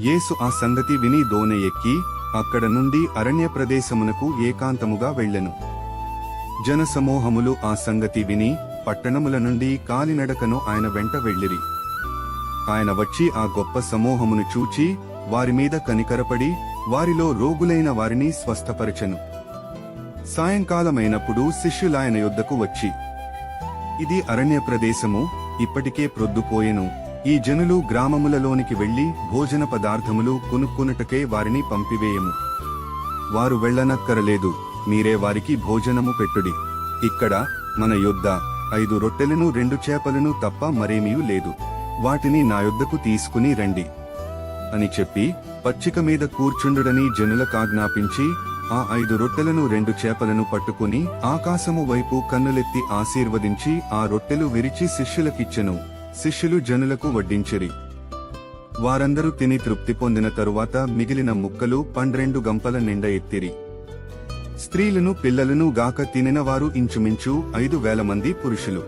యేసు ఆ సంగతి విని దోనె ఎక్కి అక్కడ నుండి అరణ్య ప్రదేశమునకు ఏకాంతముగా వెళ్ళెను. జనసమూహములు ఆ సంగతి విని పట్టణముల నుండి కాలినడకను ఆయన వెంట వెళ్ళిరి. ఆయన వచ్చి ఆ గొప్ప సమూహమును చూచి వారి మీద కనికరపడి వారిలో రోగులైన వారిని స్వస్థపరచెను. సాయంకాలమైనప్పుడు శిష్యులాయన యొద్దకు వచ్చి ఇది అరణ్య ప్రదేశము ఇప్పటికే ప్రొద్దుపోయెను. ఈ జనులు గ్రామములలోనికి వెళ్ళి భోజన పదార్థములు కొనుక్కొనుటకే వారిని పంపివేయము. వారు వెళ్ళనక్కరలేదు మీరే వారికి భోజనము పెట్టుడి. ఇక్కడ మన యొద్ద ఐదు రొట్టెలను రెండు చేపలను తప్ప మరేమీ లేదు. వాటిని నా యొద్దకు తీసుకుని రండి. అని చెప్పి పచ్చిక మీద కూర్చుండుడని జనులకాజ్ఞాపించి ఆ ఐదు రొట్టెలను రెండు చేపలను పట్టుకుని ఆకాశము వైపు కన్నులెత్తి ఆశీర్వదించి ఆ రొట్టెలు విరిచి శిష్యులకిచ్చెను. శిష్యులు జనులకు వడ్డించిరి. వారందరూ తిని తృప్తి పొందిన తరువాత మిగిలిన ముక్కలు పండ్రెండు గంపల నిండ ఎత్తిరి. స్త్రీలను పిల్లలను గాక తినినవారు ఇంచుమించు ఐదు వేల మంది పురుషులు.